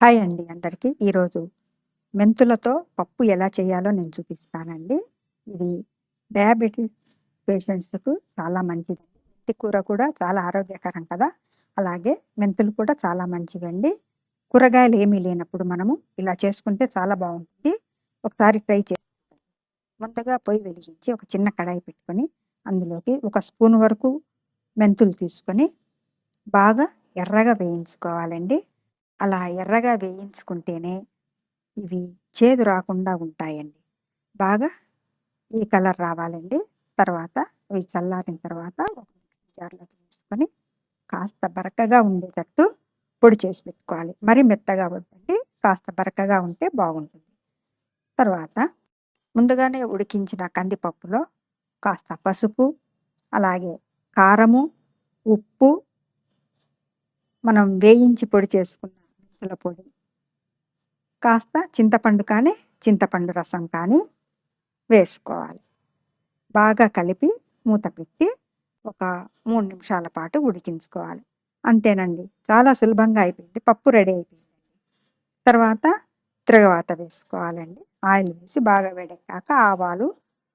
Hi అండి అందరికీ. ఈరోజు మెంతులతో పప్పు ఎలా చేయాలో నేను చూపిస్తానండి. ఇది డయాబెటీస్ పేషెంట్స్‌కు చాలా మంచిది. మెంతి కూర కూడా చాలా ఆరోగ్యకరం కదా! అలాగే మెంతులు కూడా చాలా మంచివండి. కూరగాయలు ఏమీ లేనప్పుడు మనము ఇలా చేసుకుంటే చాలా బాగుంటుంది ఒకసారి ట్రై చే ముందుగా పొయ్యి వెలిగించి ఒక చిన్న కడాయి పెట్టుకొని, అందులోకి ఒక స్పూన్ వరకు మెంతులు తీసుకొని, బాగా ఎర్రగా వేయించుకోవాలండి. అలా ఎర్రగా వేయించుకుంటేనే ఇవి చేదు రాకుండా ఉంటాయండి. బాగా ఈ కలర్ రావాలండి. తర్వాత ఇవి చల్లారిన తర్వాత ఒక జార్‌లోకి వేసుకొని, కాస్త బరకగా ఉండేటట్టు పొడి చేసి పెట్టుకోవాలి. మరి మెత్తగా వద్దండి. కాస్త బరకగా ఉంటే బాగుంటుంది. తర్వాత ముందుగానే ఉడికించిన కందిపప్పులో కాస్త పసుపు, అలాగే కారము, ఉప్పు మనం వేయించి పొడి చేసుకున్న మెంతుల పొడి, కాస్త చింతపండు కానీ, చింతపండు రసం కానీ వేసుకోవాలి. బాగా కలిపి మూత పెట్టి ఒక మూడు నిమిషాల పాటు ఉడికించుకోవాలి. అంతేనండి. చాలా సులభంగా అయిపోయింది. పప్పు రెడీ అయిపోయింది తర్వాత తిరగవాత వేసుకోవాలండి. ఆయిల్ వేసి బాగా వేడెక్కాక ఆవాలు,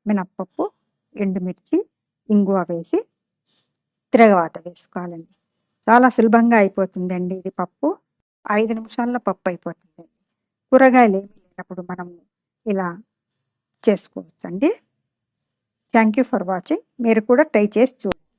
మినప్పప్పు, ఎండుమిర్చి, ఇంగువ వేసి తిరగవాత వేసుకోవాలండి. చాలా సులభంగా అయిపోతుందండి ఇది పప్పు. ఐదు నిమిషాల్లో పప్పు అయిపోతుంది కూరగాయలు ఏమి లేనప్పుడు మనము ఇలా చేసుకోవచ్చండి. Thank you for watching. మీరు కూడా ట్రై చేసి చూడండి.